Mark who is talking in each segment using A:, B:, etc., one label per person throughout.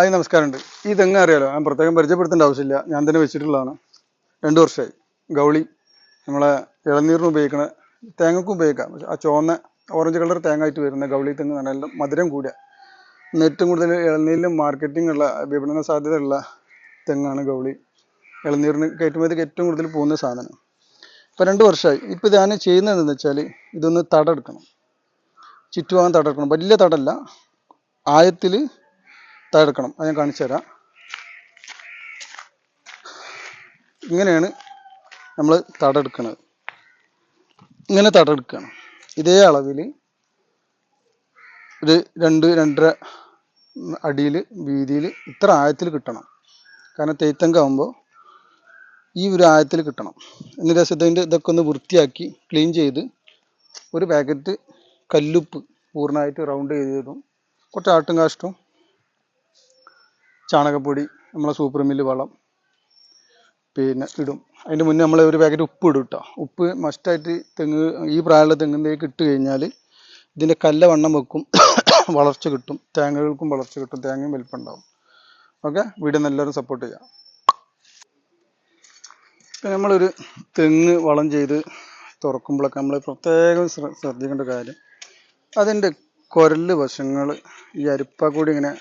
A: Hi നമസ്കാരമുണ്ട്. ഈ തെങ്ങ് അറിയാലോ? ഞാൻ പ്രത്യേകം പരിചയപ്പെടുത്തേണ്ട ആവശ്യമില്ല. ഞാൻ തന്നെ വെച്ചിട്ടുള്ളതാണ്. രണ്ട് വർഷമായി. ഗൗളി നമ്മളെ ഇളനീറിന് ഉപയോഗിക്കണ തേങ്ങക്കും ഉപയോഗിക്കാം. ആ ചുവന്ന ഓറഞ്ച് കളർ തേങ്ങ ആയിട്ട് വരുന്ന ഗൗളി തെങ്ങ് നല്ല മധുരം കൂടിയ ഏറ്റവും കൂടുതൽ ഇളനീരിലും മാർക്കറ്റിംഗ് ഉള്ള വിപണന സാധ്യതയുള്ള തെങ്ങാണ് ഗൗളി. ഇളനീരിന് കയറ്റുമതിക്ക് ഏറ്റവും കൂടുതൽ പോകുന്ന സാധനം. ഇപ്പോൾ രണ്ട് വർഷമായി. ഇപ്പോൾ ഞാൻ ചെയ്യുന്നത് എന്താണെന്ന് വെച്ചാൽ ഇതൊന്ന് തടെടുക്കണം ചുറ്റുഭാഗം തടെടുക്കണം വലിയ തടല്ല ആയത്തിൽ തടെടുക്കണം അത് ഞാൻ കാണിച്ചു തരാം. ഇങ്ങനെയാണ് നമ്മൾ തടെടുക്കുന്നത് ഇങ്ങനെ തടെടുക്കുകയാണ് ഇതേ അളവിൽ ഒരു രണ്ട് രണ്ടര അടിയിൽ വീതിയിൽ ഇത്ര ആയത്തിൽ കിട്ടണം. കാരണം തേത്തങ്കാവുമ്പോൾ ഈ ഒരു ആഴത്തിൽ കിട്ടണം. എന്നിട്ട് ശേഷം ഇതിന്റെ ഇതൊക്കെ ഒന്ന് വൃത്തിയാക്കി ക്ലീൻ ചെയ്ത് ഒരു പാക്കറ്റ് കല്ലുപ്പ് പൂർണമായിട്ട് റൗണ്ട് ചെയ്തതും കുറച്ച് ആട്ടും കാഷ്ടവും ചാണകപ്പൊടി നമ്മളെ സൂപ്പർ മില്ല് വളം പിന്നെ ഇടും. അതിന്റെ മുന്നേ നമ്മൾ ഒരു പാക്കറ്റ് ഉപ്പ് ഇടും കേട്ടോ ഉപ്പ് മസ്റ്റായിട്ട് തെങ്ങ് ഈ പ്രായമുള്ള തെങ്ങിന്റെയൊക്കെ ഇട്ട് കഴിഞ്ഞാൽ ഇതിന്റെ കല്ല വണ്ണം വെക്കും. വളർച്ച കിട്ടും. തേങ്ങകൾക്കും വളർച്ച കിട്ടും. തേങ്ങയും വലിപ്പുണ്ടാവും ഓക്കെ? വീഡിയോ എല്ലാവരും സപ്പോർട്ട് ചെയ്യാം. ഇപ്പം നമ്മളൊരു തെങ്ങ് വളം ചെയ്ത് തുറക്കുമ്പോഴൊക്കെ നമ്മൾ പ്രത്യേകം ശ്ര- ശ്രദ്ധിക്കേണ്ട കാര്യം അതിന്റെ കുരൽ വശങ്ങൾ ഈ അരിപ്പ കൂടി ഇങ്ങനെ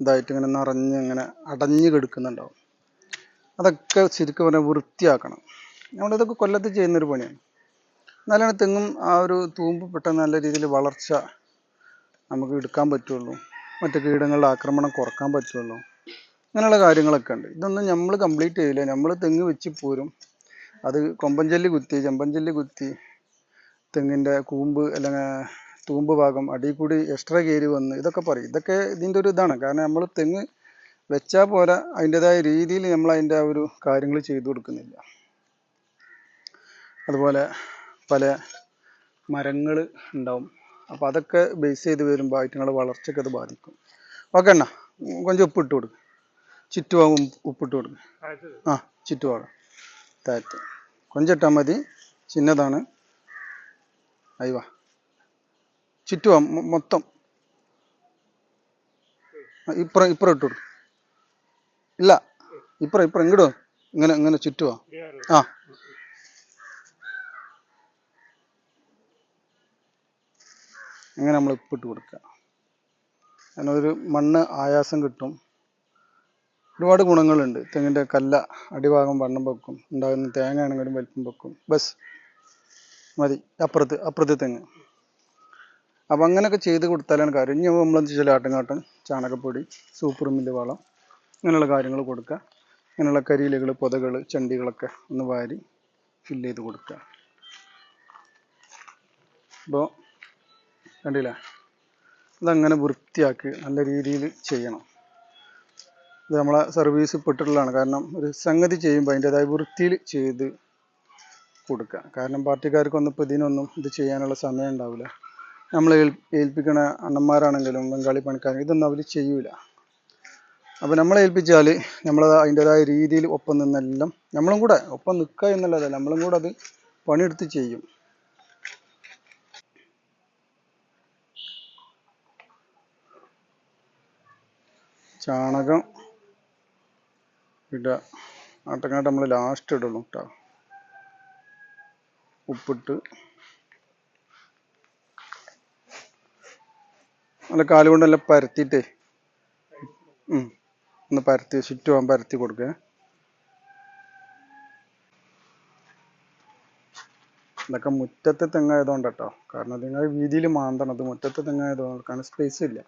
A: ഇതായിട്ട് ഇങ്ങനെ നിറഞ്ഞ് ഇങ്ങനെ അടഞ്ഞു കിടക്കുന്നുണ്ടാവും. അതൊക്കെ ശരിക്കും പറഞ്ഞാൽ വൃത്തിയാക്കണം. നമ്മളിതൊക്കെ കൊല്ലത്ത് ചെയ്യുന്നൊരു പണിയാണ്. എന്നാലാണ് തെങ്ങും ആ ഒരു തൂമ്പ് പെട്ടെന്ന് നല്ല രീതിയിൽ വളർച്ച നമുക്ക് എടുക്കാൻ പറ്റുള്ളൂ. മറ്റു കീടങ്ങളുടെ ആക്രമണം കുറയ്ക്കാൻ പറ്റുള്ളൂ. അങ്ങനെയുള്ള കാര്യങ്ങളൊക്കെ ഉണ്ട്. ഇതൊന്നും നമ്മൾ കംപ്ലീറ്റ് ചെയ്യില്ല. നമ്മൾ തെങ്ങ് വെച്ച് പോരും. അത് കൊമ്പൻചെല്ലി കുത്തി ചെമ്പൻചെല്ലി കുത്തി തെങ്ങിന്റെ കൂമ്പ് അല്ലെങ്കിൽ തൂമ്പ് ഭാഗം അടിയിൽ കൂടി എക്സ്ട്രാ കയറി വന്ന് ഇതൊക്കെ പറയും. ഇതൊക്കെ ഇതിന്റെ ഒരു ഇതാണ്. കാരണം നമ്മൾ തെങ്ങ് വെച്ചാൽ പോലെ അതിന്റെതായ രീതിയിൽ നമ്മൾ അതിന്റെ ആ ഒരു കാര്യങ്ങൾ ചെയ്തു കൊടുക്കുന്നില്ല. അതുപോലെ പല മരങ്ങൾ ഉണ്ടാവും. അപ്പോൾ അതൊക്കെ ബേസ് ചെയ്ത് വരുമ്പോൾ ഐറ്റങ്ങളുടെ വളർച്ചയ്ക്ക് അത് ബാധിക്കും. ഓക്കെ അണ്ണ കൊഞ്ചം ഉപ്പിട്ട് കൊടുക്കും. ചുറ്റുഭാഗം ഉപ്പിട്ട് കൊടുക്കും. ആ ചുറ്റുഭാഗം താറ്റ് കൊഞ്ചിട്ടാൽ മതി. ചിന്നതാണ്. അയ്യവാ ചുറ്റുഭാഗം മൊ- മൊത്തം. ഇപ്പുറം ഇപ്പുറം ഇട്ടു ഇല്ല ഇപ്പുറം ഇപ്പുറം ഇങ്ങോട്ട്. ഇങ്ങനെ ഇങ്ങനെ ചുറ്റുവാ. ആ. അങ്ങനെ നമ്മൾ ഉപ്പിട്ട് കൊടുക്കുക അങ്ങനെ ഒരു മണ്ണ് ആയാസം കിട്ടും. ഒരുപാട് ഗുണങ്ങളുണ്ട്. തെങ്ങിന്റെ കല്ല അടിഭാഗം വണ്ണം വെക്കും. ഉണ്ടാകുന്ന തേങ്ങ ആണെങ്കിലും വലിപ്പം വെക്കും. ബസ്. മതി. അപ്പുറത്ത് അപ്പുറത്ത് തെങ്ങ്. അപ്പം അങ്ങനെയൊക്കെ ചെയ്ത് കൊടുത്താലാണ് കാര്യം. ഇനി നമ്മളെന്ത് വെച്ചാൽ ആട്ടുംകാട്ടൻ ചാണകപ്പൊടി സൂപ്പർ മില്ല് വളം അങ്ങനെയുള്ള കാര്യങ്ങൾ കൊടുക്കുക. അങ്ങനെയുള്ള കരിയിലകൾ പൊതകൾ ചണ്ടികളൊക്കെ ഒന്ന് വാരി ഫില്ല് ചെയ്ത് കൊടുക്കുക. അപ്പോൾ കണ്ടില്ല? ഇതങ്ങനെ വൃത്തിയാക്കി നല്ല രീതിയിൽ ചെയ്യണം. ഇത് നമ്മളെ സർവീസ് പെട്ടിട്ടുള്ളതാണ്. കാരണം ഒരു സംഗതി ചെയ്യുമ്പോൾ അതിന്റെതായ വൃത്തിയിൽ ചെയ്ത് കൊടുക്കുക. കാരണം പാർട്ടിക്കാർക്കൊന്നും ഇപ്പോൾ ഇതിനൊന്നും ഇത് ചെയ്യാനുള്ള സമയം ഉണ്ടാവില്ല. നമ്മൾ ഏൽപ്പിക്കണ അണ്ണന്മാരാണെങ്കിലും ബംഗാളി പണിക്കാരും ഇതൊന്നും അവർ ചെയ്യൂല. അപ്പോൾ നമ്മളെ ഏൽപ്പിച്ചാൽ നമ്മൾ അതിന്റെതായ രീതിയിൽ ഒപ്പം നിന്നെല്ലാം നമ്മളും കൂടെ ഒപ്പം നിൽക്കുക എന്നുള്ളതല്ല നമ്മളും കൂടെ അത് പണിയെടുത്ത് ചെയ്യും. ചാണകം ഇടുക ആട്ടങ്ങാട്ട് നമ്മൾ ലാസ്റ്റ് ഇടുള്ളൂ കേട്ടോ ഉപ്പിട്ട് നല്ല കാലുകൊണ്ട് നല്ല പരത്തിയിട്ടേ. ഒന്ന് പരത്തി ചുറ്റുവാൻ പരത്തി കൊടുക്കുക ഇതൊക്കെ മുറ്റത്തെ തെങ്ങായതുകൊണ്ട് കേട്ടോ കാരണം നിങ്ങൾ വീതിയിൽ മാന്തണം. അത് മുറ്റത്തെ തെങ്ങായതുകൊണ്ട് കാരണം സ്പേസ് ഇല്ല.